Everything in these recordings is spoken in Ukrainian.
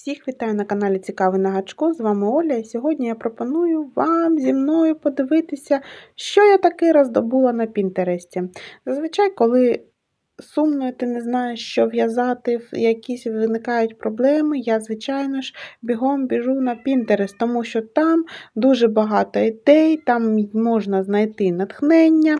Всіх вітаю на каналі Цікавий на гачку. З вами Оля. І сьогодні я пропоную вам зі мною подивитися, що я таки роздобула на Пінтересті. Зазвичай, коли сумно, і ти не знаєш, що в'язати, якісь виникають проблеми, я, звичайно ж, бігом біжу на Пінтерест, тому що там дуже багато ідей, там можна знайти натхнення.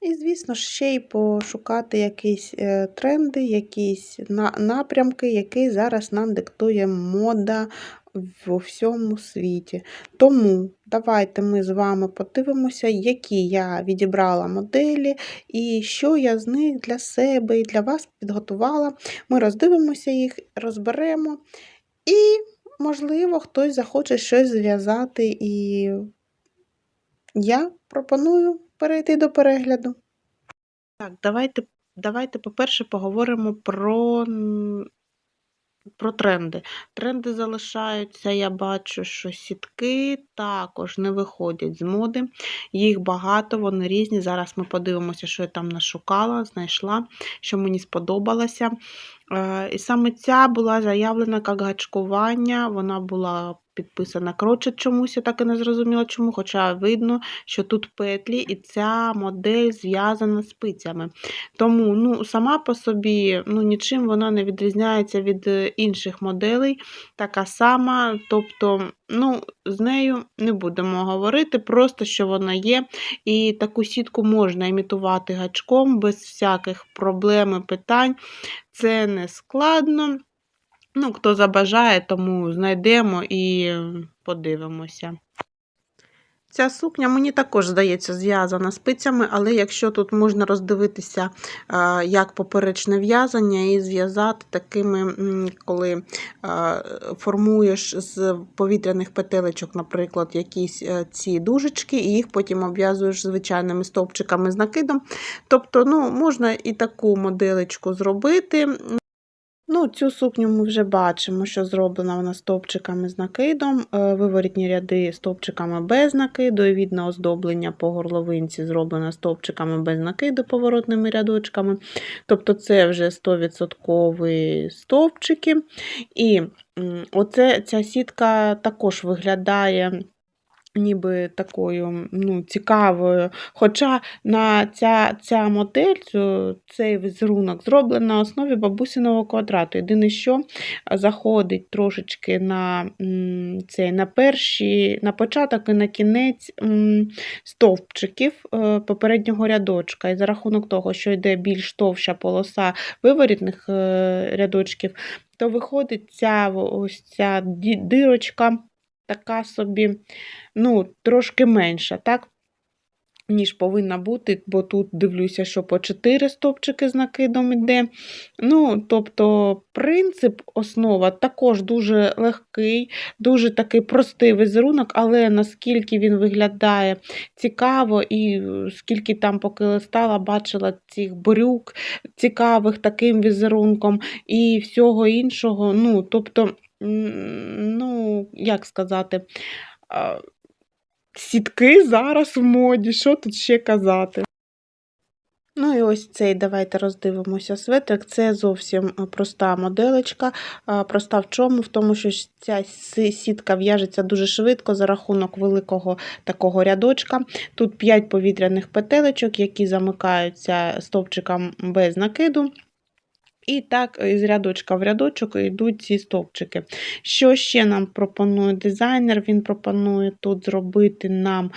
І, звісно ще й пошукати якісь е, тренди, якісь напрямки, які зараз нам диктує мода в всьому світі. Тому давайте ми з вами подивимося, які я відібрала моделі і що я з них для себе і для вас підготувала. Ми роздивимося їх, розберемо. І, можливо, хтось захоче щось зв'язати. І я пропоную перейти до перегляду. Так, давайте, давайте по-перше, поговоримо про, про тренди. Тренди залишаються, я бачу, що сітки також не виходять з моди. Їх багато, вони різні. Зараз ми подивимося, що я там нашукала, знайшла, що мені сподобалося. Е, І саме ця була заявлена як гачкування, вона була підписана крочет чомусь, я так і не зрозуміла чому, хоча видно, що тут петлі, і ця модель зв'язана спицями. Тому ну, сама по собі ну, нічим вона не відрізняється від е, інших моделей, така сама. Тобто, ну, з нею не будемо говорити, просто що вона є. І таку сітку можна імітувати гачком без всяких проблем і питань. Це не складно. Ну, хто забажає, тому знайдемо і подивимося. Ця сукня мені також здається зв'язана спицями, але якщо тут можна роздивитися, як поперечне в'язання, і зв'язати такими, коли формуєш з повітряних петелечок, наприклад, якісь е, ці дужечки, і їх потім обв'язуєш звичайними стовпчиками з накидом. Тобто, ну, можна і таку моделечку зробити. Ну, цю сукню ми вже бачимо, що зроблена вона стовпчиками з накидом, е, виворітні ряди стовпчиками без накиду, і відне оздоблення по горловинці зроблено стовпчиками без накиду, поворотними рядочками. Тобто це вже 100% стовпчики. І оце, ця сітка також виглядає. Ніби такою ну, цікавою. Хоча на ця, ця модель, цей візерунок зроблений на основі бабусиного квадрату. Єдине, що заходить трошечки на, цей, на перші, на початок і на кінець стовпчиків е, попереднього рядочка. І за рахунок того, що йде більш товща полоса виворітних е, рядочків, то виходить ця ось ця ді- дирочка така собі, ну, трошки менша, так? Ніж повинна бути, бо тут дивлюся, що по 4 стовпчики з накидом йде. Ну, тобто, принцип, основа також дуже легкий, дуже такий простий візерунок, але наскільки він виглядає цікаво, і е, скільки там, поки листала, бачила цих брюк цікавих таким візерунком і всього іншого. Ну, тобто, ну, як сказати, сітки зараз в моді, що тут ще казати? Ну і ось цей, давайте роздивимося светрик. Це зовсім проста моделечка. Проста в чому? В тому, що ця сітка в'яжеться дуже швидко за рахунок великого такого рядочка. Тут 5 повітряних петелечок, які замикаються стовпчиком без накиду. І так, із рядочка в рядочок йдуть ці стовпчики. Що ще нам пропонує дизайнер? Він пропонує тут зробити нам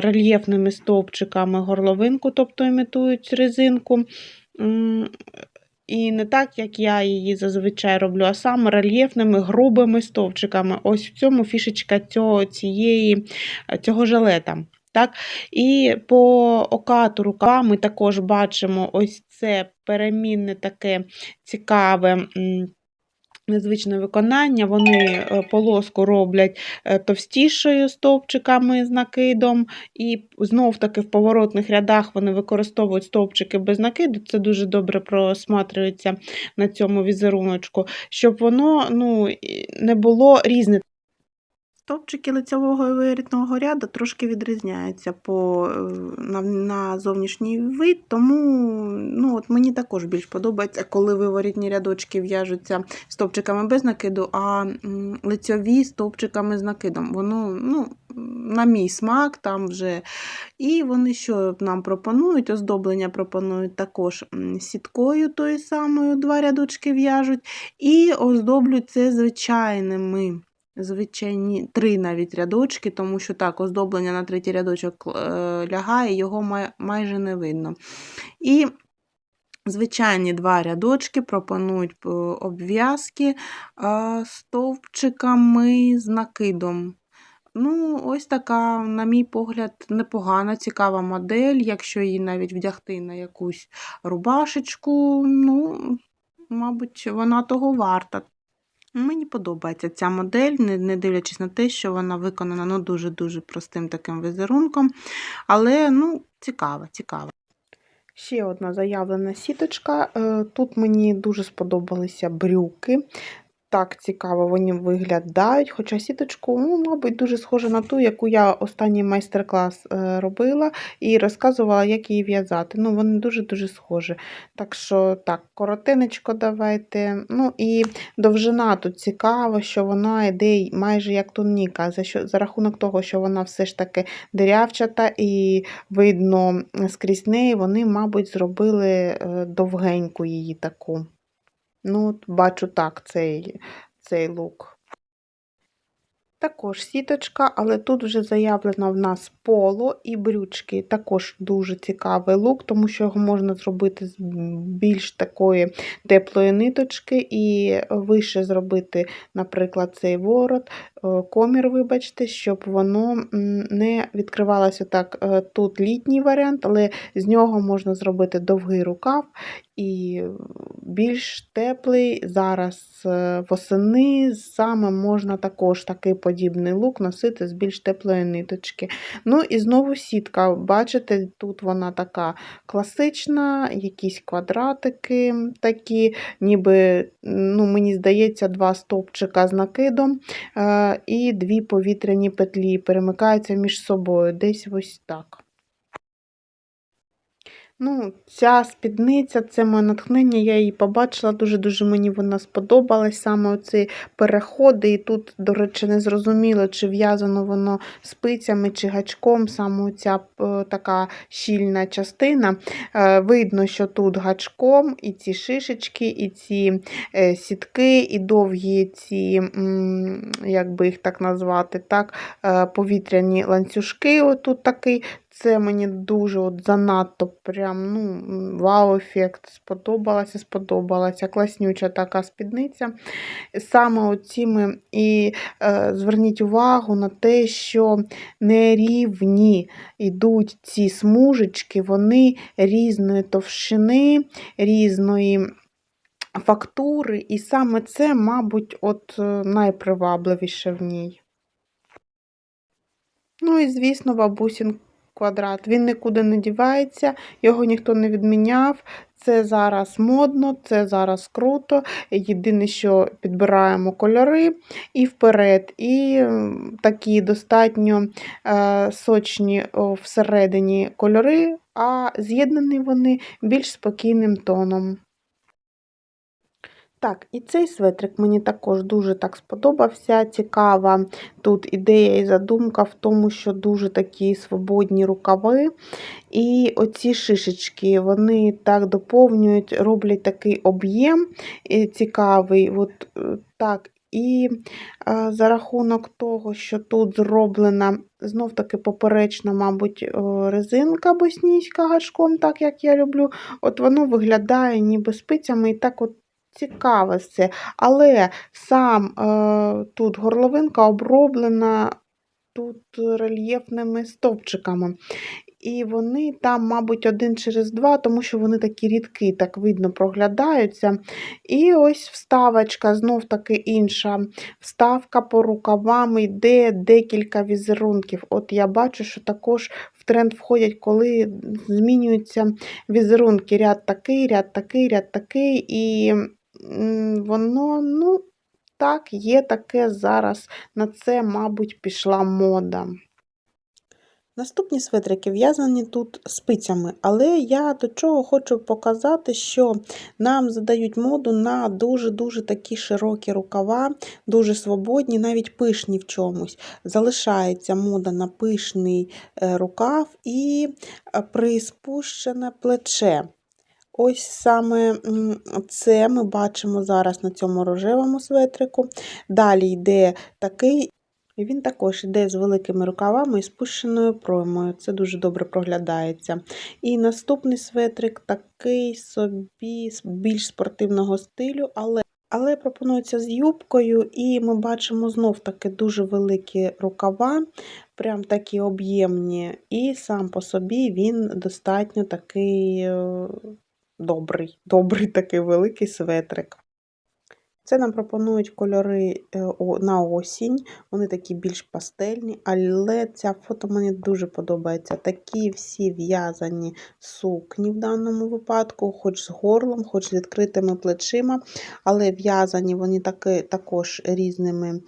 рельєфними стовпчиками горловинку, тобто імітують резинку. І не так, як я її зазвичай роблю, а саме рельєфними грубими стовпчиками. Ось в цьому фішечка цього, цієї, цього жилета. Так? І по окату рукава ми також бачимо ось це перемінне таке цікаве. Незвичне виконання, вони е, полоску роблять е, товстішою стовпчиками з накидом, і знов-таки в поворотних рядах вони використовують стовпчики без накиду. Це дуже добре просматрюється на цьому візеруночку, щоб воно ну, не було різне. Стовпчики лицевого і вирітного ряду трошки відрізняються по, е, на, на зовнішній вид, тому ну, от мені також більш подобається, коли виворітні рядочки в'яжуться стовпчиками без накиду, а лицьові стовпчиками з накидом. Воно, ну, на мій смак там вже. І вони що нам пропонують? Оздоблення пропонують також сіткою тою самою, два рядочки в'яжуть, і оздоблюють це звичайними звичайні три навіть рядочки, тому що так, оздоблення на третій рядочок е, лягає, його май, майже не видно. І звичайні два рядочки пропонують е, обв'язки е, стовпчиками з накидом. Ну, ось така, на мій погляд, непогана, цікава модель. Якщо її навіть вдягти на якусь рубашечку, ну, мабуть, вона того варта. Мені подобається ця модель, не, дивлячись на те, що вона виконана ну, дуже-дуже простим таким візерунком. Але ну, цікава, цікава. Ще одна заявлена сіточка. Е, Тут мені дуже сподобалися брюки. Так цікаво вони виглядають, хоча сіточку, ну, мабуть, дуже схожа на ту, яку я останній майстер-клас е, робила і розказувала, як її в'язати. Ну, Вони дуже-дуже схожі. Так що, так, коротиночко давайте. Ну і довжина тут цікава, що вона йде майже як туніка, за, що, за рахунок того, що вона все ж таки дирявчата і видно скрізь неї, вони, мабуть, зробили е, довгеньку її таку. Ну, бачу так цей, цей лук. Також сіточка, але тут вже заявлено в нас поло і брючки. Також дуже цікавий лук, тому що його можна зробити з більш такої теплої ниточки і вище зробити, наприклад, цей ворот, е, комір, вибачте, щоб воно не відкривалося так. Е, тут літній варіант, але з нього можна зробити довгий рукав і більш теплий. Зараз е, восени саме можна також такий подібний лук носити з більш теплої ниточки. Ну і знову сітка. Бачите, тут вона така класична, якісь квадратики такі, ніби, ну, мені здається, два стовпчика з накидом е, і дві повітряні петлі перемикаються між собою. Десь ось так. Ну, Ця спідниця це моє натхнення, я її побачила, дуже-дуже мені вона сподобалась. Саме оці переходи. І тут, до речі, не зрозуміло, чи в'язано воно спицями чи гачком, саме ця е, така щільна частина. Е, видно, що тут гачком і ці шишечки, і ці е, сітки, і довгі ці, як би їх так назвати, так, повітряні ланцюжки. Отут такий це мені дуже от занадто прям, ну, вау-ефект. Сподобалася, сподобалася. Класнюча така спідниця. Саме оціми і е, зверніть увагу на те, що нерівні йдуть ці смужечки, вони різної товщини, різної. Фактури, і саме це, мабуть, от е, найпривабливіше в ній. Ну і, звісно, бабусін квадрат. Він нікуди не дівається, його ніхто не відміняв. Це зараз модно, це зараз круто. Єдине, що підбираємо кольори і вперед. І такі достатньо е, сочні всередині кольори, а з'єднані вони більш спокійним тоном. Так, і цей светрик мені також дуже так сподобався. Цікава тут ідея і задумка в тому, що дуже такі свободні рукави. І оці шишечки, вони так доповнюють, роблять такий об'єм е, цікавий. От е, так. І а, за рахунок того, що тут зроблена знов-таки поперечна, мабуть, резинка боснійська гачком, так як я люблю, от воно виглядає ніби спицями і так от цікаве все. Але сам е, тут горловинка оброблена тут рельєфними стовпчиками. І вони там, мабуть, один через два, тому що вони такі рідкі, так видно, проглядаються. І ось вставочка, знов-таки інша вставка по рукавам йде декілька візерунків. От я бачу, що також в тренд входять, коли змінюються візерунки. Ряд такий, ряд такий, ряд такий. І воно, ну, так, є таке зараз. На це, мабуть, пішла мода. Наступні светрики в'язані тут спицями, але я до чого хочу показати, що нам задають моду на дуже-дуже такі широкі рукава, дуже свободні, навіть пишні в чомусь. Залишається мода на пишний е, рукав і е, приспущене плече. Ось саме це ми бачимо зараз на цьому рожевому светрику. Далі йде такий. І він також йде з великими рукавами і спущеною проймою. Це дуже добре проглядається. І наступний светрик такий собі більш спортивного стилю, але але пропонується з юбкою, і ми бачимо знов-таки дуже великі рукава, прям такі об'ємні, і сам по собі він достатньо такий е, добрий, добрий такий великий светрик. Це нам пропонують кольори е, на осінь, вони такі більш пастельні, але ця фото мені дуже подобається. Такі всі в'язані сукні в даному випадку, хоч з горлом, хоч з відкритими плечима, але в'язані вони таки, також різними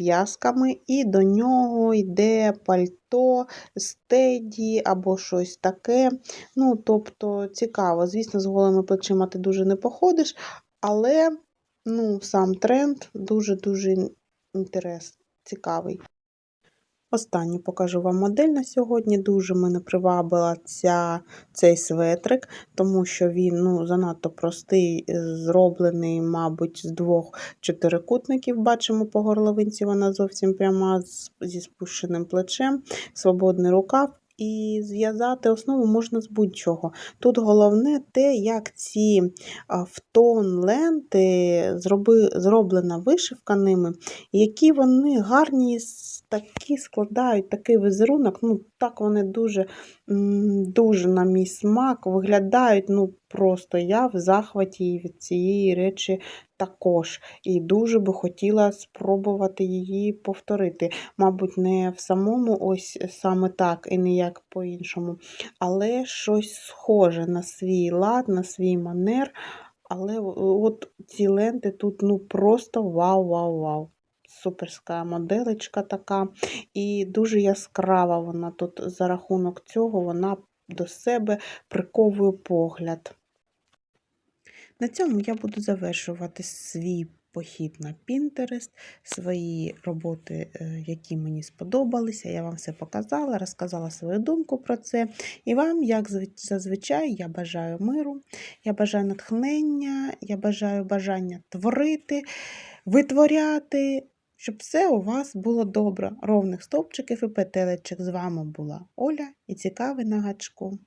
в'язками, і до нього йде пальто, стеді або щось таке. Ну, Тобто цікаво, звісно, з голими плечима ти дуже не походиш, але Ну, сам тренд дуже-дуже інтерес, цікавий. Останню покажу вам модель на сьогодні. Дуже мене привабила ця, цей светрик, тому що він ну, занадто простий, зроблений, мабуть, з двох чотирикутників. Бачимо по горловинці, вона зовсім пряма зі спущеним плечем, свободний рукав і зв'язати основу можна з будь-чого. Тут головне те, як ці в тон ленти зроблена вишивка ними, які вони гарні такі складають такий візерунок. ну Так вони дуже, дуже на мій смак виглядають. ну Просто я в захваті від цієї речі також. І дуже би хотіла спробувати її повторити. Мабуть, не в самому ось саме так і ніяк по-іншому, але щось схоже на свій лад, на свій манер. Але от ці ленти тут ну просто вау-вау-вау. Суперська моделечка така. І дуже яскрава вона тут за рахунок цього вона до себе приковує погляд. На цьому я буду завершувати свій похід на Pinterest, свої роботи, е, які мені сподобалися. Я вам все показала, розказала свою думку про це. І вам, як зазвичай, я бажаю миру, я бажаю натхнення, я бажаю бажання творити, витворяти. Щоб все у вас було добре, ровних стовпчиків і петелечок. З вами була Оля і цікавий на гачку.